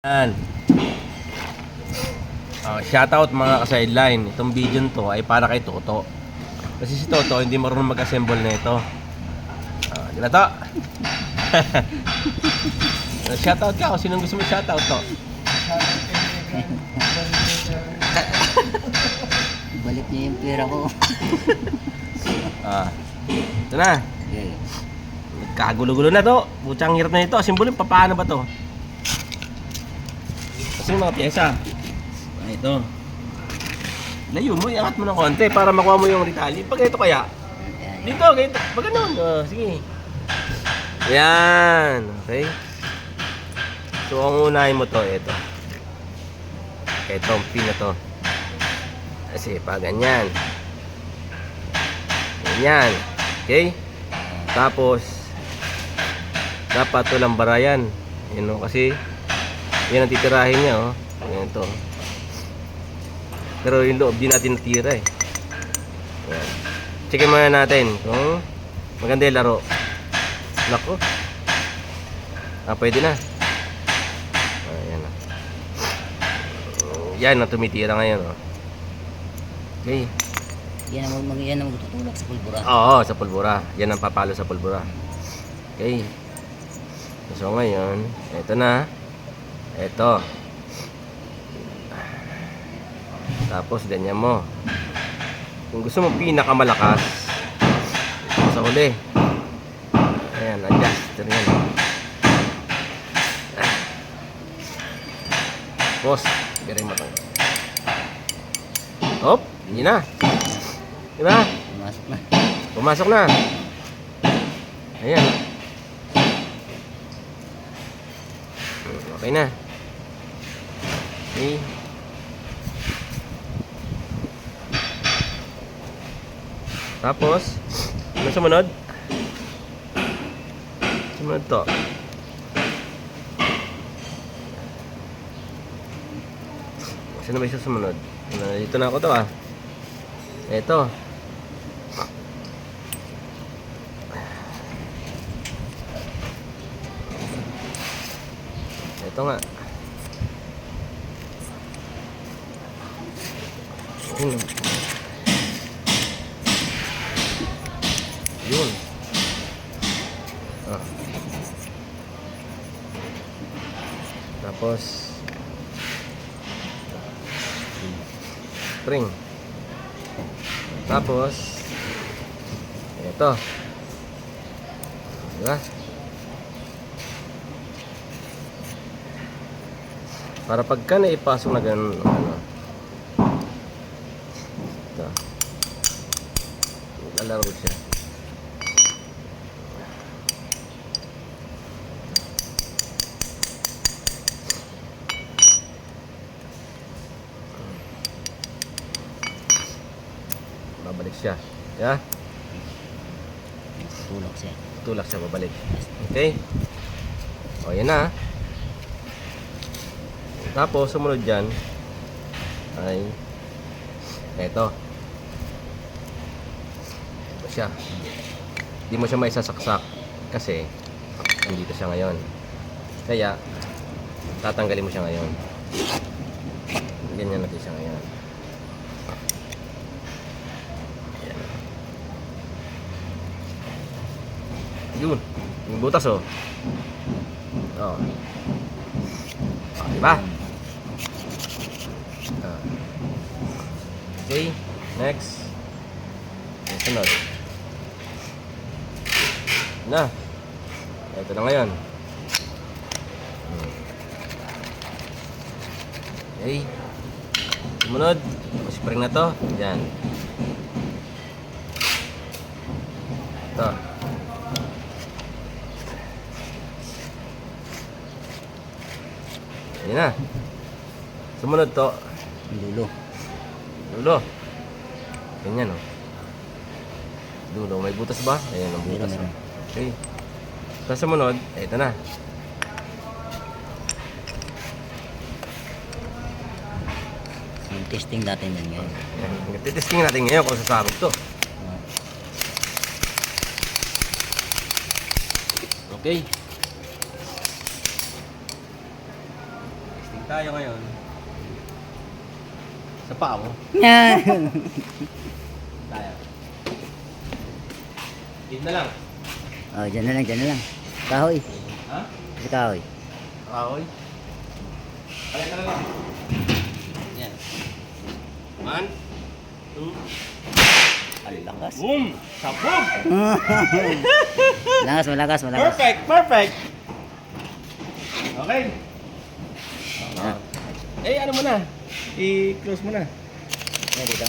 Yan. Oh, shoutout mga ka-sideline. Itong video to ay para kay Toto. Kasi si Toto hindi marunong mag-assemble na ito. Oh, di ba to? shoutout ka. Kung sinong gusto mo shoutout to? Balik niya yung pera ko. Ah. Ito na. Nagkagulo-gulo na to. Putsang hirap na ito. Assemble paano ba to? Kasi yung mga pyesa. Ah, ito. Layo mo, iangat mo ng konti para makuha mo yung retali. Pag ito kaya. Dito, ganito. Pag ganun. Oh, sige. Yan. Okay. So, ang unahin mo to, ito. Itong pin na to. Kasi, pa ganyan. Ganyan. Okay? Tapos, dapat walang barayan. Yun o, kasi, yan ang titirahin niya, oh. Yan to. Pero yung loob, di natin natira, eh. Yan. Check muna natin kung maganda yung laro. Nako. Ah, pwede na. Ayan na. Yan ang tumitira ngayon. Oh. Okay. Yan ang mag yan ang magtutulak sa pulbura. Oo, sa pulbura. Yan ang papalo sa pulbura. Okay. So ngayon, eto na. Eto. Tapos ganyan mo. Kung gusto mo pinakamalakas, sa huli. Ayan, adjuster yan. Boss, galing mo to. Hop, hindi na. Diba? Pumasok na. Pumasok na. Ayan. Okay na. Okay. Tapos, ano sumunod? Sumunod to. Saan ba yung sumunod? Dito na ako to ah. Ito. Ito nga. Yun. Yun. Ah. Tapos spring. Tapos ito. Diba? Para pagka naipasok na ganun, ano, ito. Lalaro siya. Babalik siya. Yeah? Tulak siya. Tulak siya, babalik. Okay? O, yan na. Tapos, sumunod dyan ay eto. Ito siya. Hindi mo siya may sasaksak kasi nandito siya ngayon. Kaya, tatanggalin mo siya ngayon. Ganyan natin siya ngayon. Ayan. Yun. Yung butas oh. Oh. Ah, diba? Okay, next. Yung sunod. Na. Ito na ngayon. Hmm. Okay. Sumunod. Spring na to. Yan. Ito. Yan na. Sumunod to. Dulo. Dulo. Ganyan, oh. Dulo. May butas ba? Ayan ang butas. Meron, oh. Okay. Tapos sumunod, ito na. Testing natin yan ngayon. Ayan. Titesting natin ngayon kung sasabog to. Okay. Tayo ngayon. Sa paa mo. Tayo. Dito na lang. Oh, dyan na lang, dyan na lang. Kahoy. Ha? Sa kahoy. Kahoy. Balik ka na lang. Yan. One. Two. Ang lakas. Boom! Sabog! malakas, malakas, malakas. Perfect! Perfect! Okay. Ah, Eh, ano mo na? I-close mo na. Pwede dito.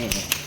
Eh,